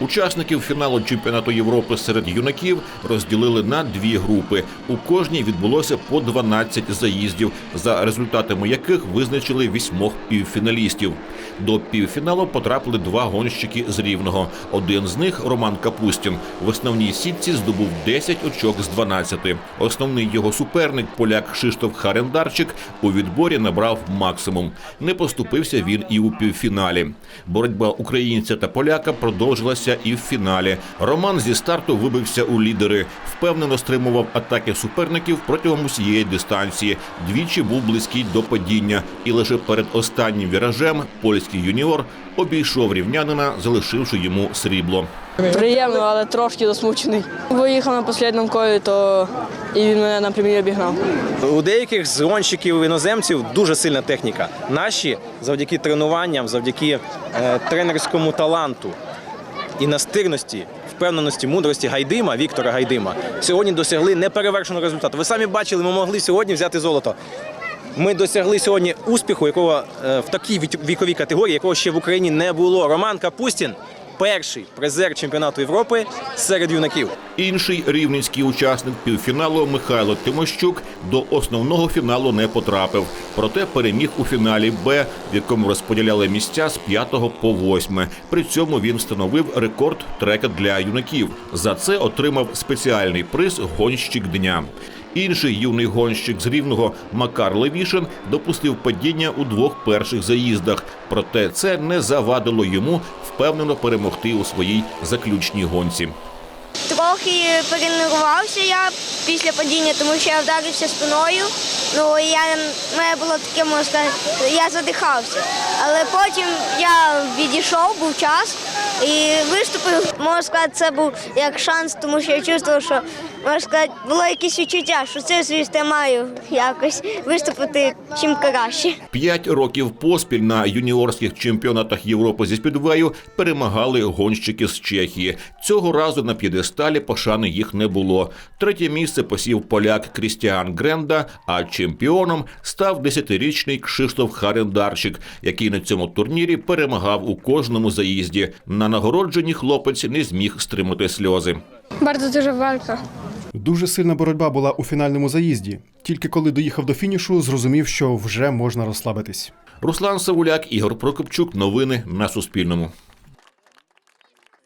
Учасників фіналу чемпіонату Європи серед юнаків розділили на дві групи. У кожній відбулося по 12 заїздів, за результатами яких визначили вісьмох півфіналістів. До півфіналу потрапили два гонщики з рівного. Один з них Роман Капустін. В основній сітці здобув 10 очок з 12. Основний його суперник, поляк Кшиштоф Харендарчик, у відборі набрав максимум. Не поступився він і у півфіналі. Боротьба українця та поляка продовжилася і в фіналі. Роман зі старту вибився у лідери, впевнено стримував атаки суперників протягом усієї дистанції. Двічі був близький до падіння, і лише перед останнім віражем польський юніор обійшов рівнянина, залишивши йому срібло. Приємно, але трошки засмучений. Виїхав на останньому колі, то і він мене на прямій обігнав. У деяких з гонщиків іноземців дуже сильна техніка. Наші завдяки тренуванням, завдяки е, тренерському таланту і настирності, впевненості, мудрості Гайдима, Віктора Гайдима, сьогодні досягли неперевершеного результату. Ви самі бачили, ми могли сьогодні взяти золото. Ми досягли сьогодні успіху, якого е, в такій вік- віковій категорії, якого ще в Україні не було. Роман Капустін перший призер чемпіонату Європи серед юнаків. Інший рівненський учасник півфіналу Михайло Тимощук до основного фіналу не потрапив. Проте переміг у фіналі Б, в якому розподіляли місця з 5 по 8. При цьому він встановив рекорд трека для юнаків. За це отримав спеціальний приз гонщик дня. Інший юний гонщик з рівного Макар Левішин допустив падіння у двох перших заїздах. Проте це не завадило йому впевнено перемогти у своїй заключній гонці. Трохи перенервувався я після падіння, тому що я вдарився спиною. Ну я мене було таке, можна я задихався. Але потім я відійшов, був час і виступив. Можна сказати, це був як шанс, тому що я чувствував, що можна сказати, було якесь відчуття, що це звісно, маю якось виступити чим краще. П'ять років поспіль на юніорських чемпіонатах Європи зі спідвею перемагали гонщики з Чехії. Цього разу на п'єдесталі пошани їх не було. Третє місце посів поляк Крістіан Гренда, а чемпіоном став десятирічний Кшиштоф Харендарчик, який на цьому турнірі перемагав у кожному заїзді. На нагородженні хлопець не зміг стримати сльози. Bardzo duża walka. Дуже сильна боротьба була у фінальному заїзді. Тільки коли доїхав до фінішу, зрозумів, що вже можна розслабитись. Руслан Савуляк, Ігор Прокопчук. Новини на Суспільному.